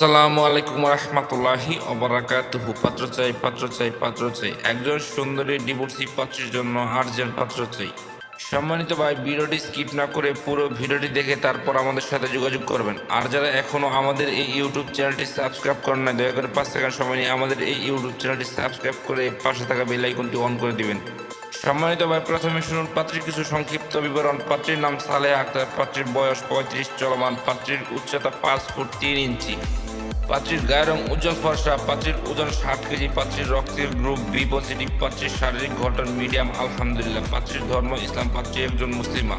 আসসালামু আলাইকুম রহমতুল্লাহি অবরাকাতুহু পাত্র চাই পাত্র চাই পাত্র চাই। একজন সুন্দরী ডিভোর্সি পাত্রের জন্য আর্জেন্ট পাত্র চাই। সম্মানিত ভাই, ভিডিওটি স্কিপ না করে পুরো ভিডিওটি দেখে তারপর আমাদের সাথে যোগাযোগ করবেন। আর যারা এখনও আমাদের এই ইউটিউব চ্যানেলটি সাবস্ক্রাইব করেন না দয়া করে পাঁচ সেকেন্ড সময় নিয়ে আমাদের এই ইউটিউব চ্যানেলটি সাবস্ক্রাইব করে পাশে থাকা বেল আইকনটি অন করে দিবেন। সম্মানিত ভাই, প্রথমে শুনুন পাত্রীর কিছু সংক্ষিপ্ত বিবরণ। পাত্রীর নাম সালে আক্তার পাত্রীর বয়স পঁয়ত্রিশ, চলমান পাত্রীর উচ্চতা পাঁচ ফুট তিন ইঞ্চি। পাত্রীর গায়ের রং উজ্জ্বল ফর্সা, পাত্রীর ওজন ষাট কেজি, পাত্রীর রক্তের গ্রুপ বি পজিটিভ, পাত্রীর শারীরিক গঠন মিডিয়াম, আলহামদুলিল্লাহ। পাত্রীর ধর্ম, ইসলাম, পাত্রী একজন মুসলিমা।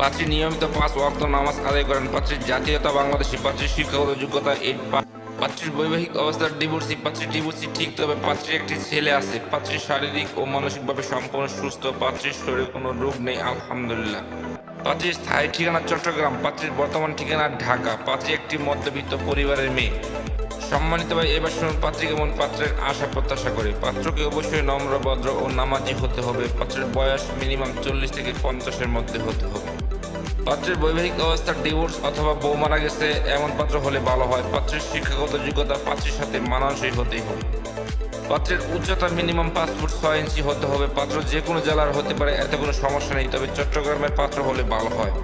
পাত্রী নিয়মিত পাঁচ ওয়াক্ত নামাজ আদায় করেন। পাত্রীর জাতীয়তা বাংলাদেশি, পাত্রীর শিক্ষাগত যোগ্যতা এইট পাত্রীর বৈবাহিক অবস্থার ডিভোর্সি পাত্রীর ডিভোর্সি ঠিক, তবে পাত্রীর একটি ছেলে আছে। পাত্রীর শারীরিক ও মানসিকভাবে সম্পূর্ণ সুস্থ, পাত্রীর শরীরে কোনো রোগ নেই, আলহামদুলিল্লাহ। পাত্রীর স্থায়ী ঠিকানা চট্টগ্রাম, পাত্রীর বর্তমান ঠিকানা ঢাকা, পাত্রী একটি মধ্যবিত্ত পরিবারের মেয়ে। সম্মানিত ভাই, এবার শুনুন পাত্রী কেমন পাত্রের আশা প্রত্যাশা করে। পাত্রকে অবশ্যই নম্র, ভদ্র ও নামাজি হতে হবে। পাত্রের বয়স মিনিমাম চল্লিশ থেকে পঞ্চাশের মধ্যে হতে হবে। পাত্রের বৈবাহিক অবস্থার ডিভোর্স অথবা বউ মারা গেছে, এমন পাত্র হলে ভালো হয়। পাত্রের শিক্ষাগত যোগ্যতা পাত্রের সাথে মানানসই হতেই হবে। পাত্রের উচ্চতা মিনিমাম পাঁচ ফুট ছয় ইঞ্চি হতে হবে। পাত্র যে কোনো জেলার হতে পারে, এতে কোনো সমস্যা নেই। তবে চট্টগ্রামের পাত্র হলে ভালো হয়।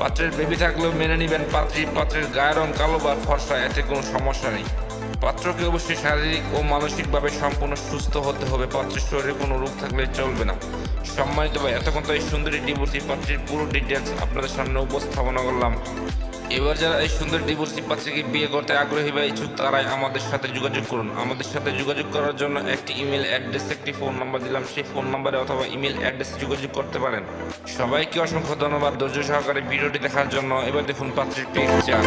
পাত্রের বেবি থাকলেও মেনে নেবেন, পাত্রী পাত্রের গায়ের রং কালো বা ফর্সা, এতে কোনো সমস্যা নেই। পাত্রকে অবশ্যই শারীরিক ও মানসিকভাবে সম্পূর্ণ সুস্থ হতে হবে। পাত্রের শরীরে কোনো রোগ থাকলে চলবে না। সম্মানিত ভাই, এতক্ষণ তো এই সুন্দরী ডিভোর্সি পাত্রীর পুরো ডিটেলস আপনাদের সামনে উপস্থাপনা করলাম। এবার যারা এই সুন্দর ডিভোর্সি পাত্রীকে বিয়ে করতে আগ্রহী বা ইচ্ছুক, তারাই আমাদের সাথে যোগাযোগ করুন। আমাদের সাথে যোগাযোগ করার জন্য একটি ইমেল অ্যাড্রেস একটি ফোন নাম্বার দিলাম। সেই ফোন নাম্বারে অথবা ইমেল অ্যাড্রেসে যোগাযোগ করতে পারেন। সবাইকে অসংখ্য ধন্যবাদ ধৈর্য সহকারে ভিডিওটি দেখার জন্য। এবার দেখুন পাত্রীর পিকচার